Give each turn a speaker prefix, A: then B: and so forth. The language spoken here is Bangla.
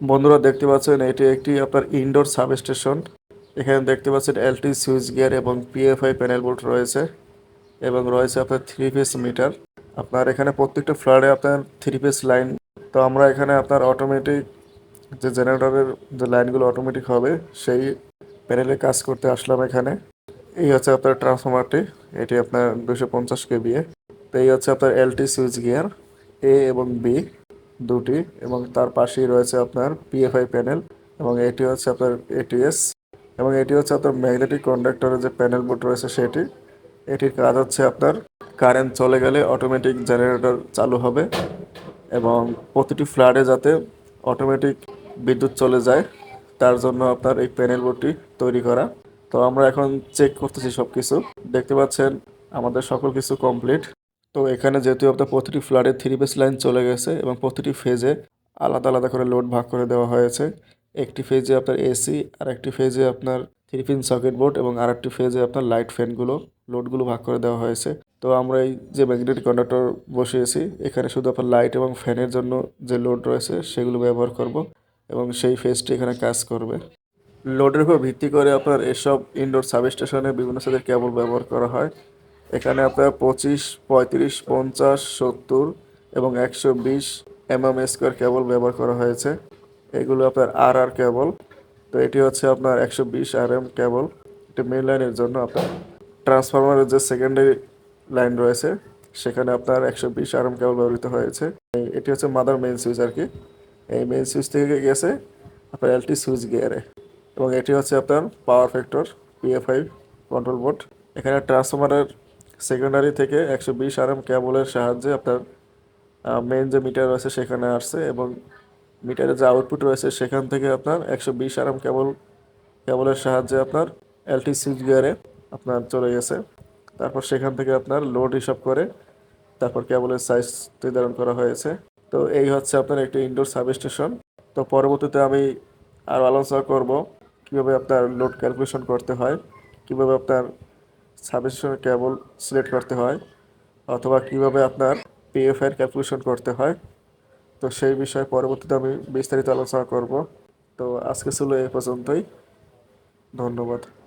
A: বন্ধুরা দেখতে পাচ্ছেন, এটি একটি আপনার ইনডোর সাব স্টেশন এখানে দেখতে পাচ্ছেন এলটি সুইচ গিয়ার এবং পিএফআই প্যানেল বোর্ড রয়েছে এবং রয়েছে আপনার থ্রি ফেস মিটার আপনার এখানে প্রত্যেকটা ফ্ল্যাটে আপনার থ্রি পিস লাইন তো আমরা এখানে আপনার অটোমেটিক যে জেনারেটরের যে লাইনগুলো অটোমেটিক হবে, সেই প্যানেলে কাজ করতে আসলাম এখানে। এই হচ্ছে আপনার ট্রান্সফরমারটি এটি আপনার দুশো পঞ্চাশ কেবিএ। তো এই হচ্ছে আপনার এলটি সুইচ গিয়ার এ এবং বি দুটি এবং তার পাশেই রয়েছে আপনার পিএফআই প্যানেল এবং এটি হচ্ছে আপনার এটিএস এবং এটি হচ্ছে আপনার ম্যাগনেটিক কন্ডাক্টরের যে প্যানেল বোর্ড রয়েছে সেটি। এটির কাজ হচ্ছে আপনার কারেন্ট চলে গেলে অটোমেটিক জেনারেটর চালু হবে এবং প্রতিটি ফ্ল্যাটে যাতে অটোমেটিক বিদ্যুৎ চলে যায়, তার জন্য আপনার এই প্যানেল বোর্ডটি তৈরি করা। তো আমরা এখন চেক করতেছি সব কিছু দেখতে পাচ্ছেন, আমাদের সকল কিছু কমপ্লিট তো এখানে যেহেতু আপনার প্রতিটি ফ্ল্যাটে থ্রি বেস লাইন চলে গেছে এবং প্রতিটি ফেজে আলাদা আলাদা করে লোড ভাগ করে দেওয়া হয়েছে। একটি ফেজে আপনার এসি আর একটি ফেজে আপনার থ্রি পিন সকেট বোর্ড এবং আরেকটি ফেজে আপনার লাইট ফ্যানগুলো লোডগুলো ভাগ করে দেওয়া হয়েছে। তো আমরা এই যে ম্যাগনেটিক কন্ডাক্টর বসিয়েছি, এখানে শুধু আপনার লাইট এবং ফ্যানের জন্য যে লোড রয়েছে সেগুলো ব্যবহার করব এবং সেই ফেজটি এখানে কাজ করবে। লোডের উপর ভিত্তি করে আপনার এসব ইনডোর সাবস্টেশনে বিভিন্ন সাথে কেবল ব্যবহার করা হয়। এখানে আপনার পঁচিশ, পঁয়ত্রিশ, পঞ্চাশ, সত্তর এবং একশো বিশ এমএম স্কোয়ার কেবল ব্যবহার করা হয়েছে। এগুলো আপনার আর আর কেবল। তো এটি হচ্ছে আপনার একশো বিশ আর এম কেবল। এটি মেন লাইনের জন্য আপনার ট্রান্সফরমারের যে সেকেন্ডারি লাইন রয়েছে, সেখানে আপনার একশো বিশ আর এম কেবল ব্যবহৃত হয়েছে। এটি হচ্ছে মাদার মেইন সুইচ আর কি। এই মেইন সুইচ থেকে গেছে আপনার এলটি সুইচ গিয়ারে এবং এটি হচ্ছে আপনার power factor PFI control board এখানে ট্রান্সফরমারের সেকেন্ডারি থেকে একশো বিশ আর এম কেবলের সাহায্যে আপনার মেইন যে মিটার রয়েছে সেখানে আসছে এবং মিটারের যে আউটপুট রয়েছে সেখান থেকে আপনার একশো বিশ আর এম কেবল কেবলের সাহায্যে আপনার এলটি সুইচ গিয়ারে আপনার চলে গেছে। তারপর সেখান থেকে আপনার লোড হিসাব করে তারপর কেবলের সাইজ নির্ধারণ করা হয়েছে। তো এই হচ্ছে আপনার একটি ইনডোর সাবস্টেশন তো পরবর্তীতে আমি আরও আলোচনা করব কীভাবে আপনার লোড ক্যালকুলেশন করতে হয়, কীভাবে আপনার সাবস্টেশনের কেবল সিলেক্ট করতে হয় অথবা কীভাবে আপনার পিএফআইয়ের ক্যালকুলেশন করতে হয়। তো সেই বিষয়ে পরবর্তীতে আমি বিস্তারিত আলোচনা করব। তো আজকে ছিল এই পর্যন্তই। ধন্যবাদ।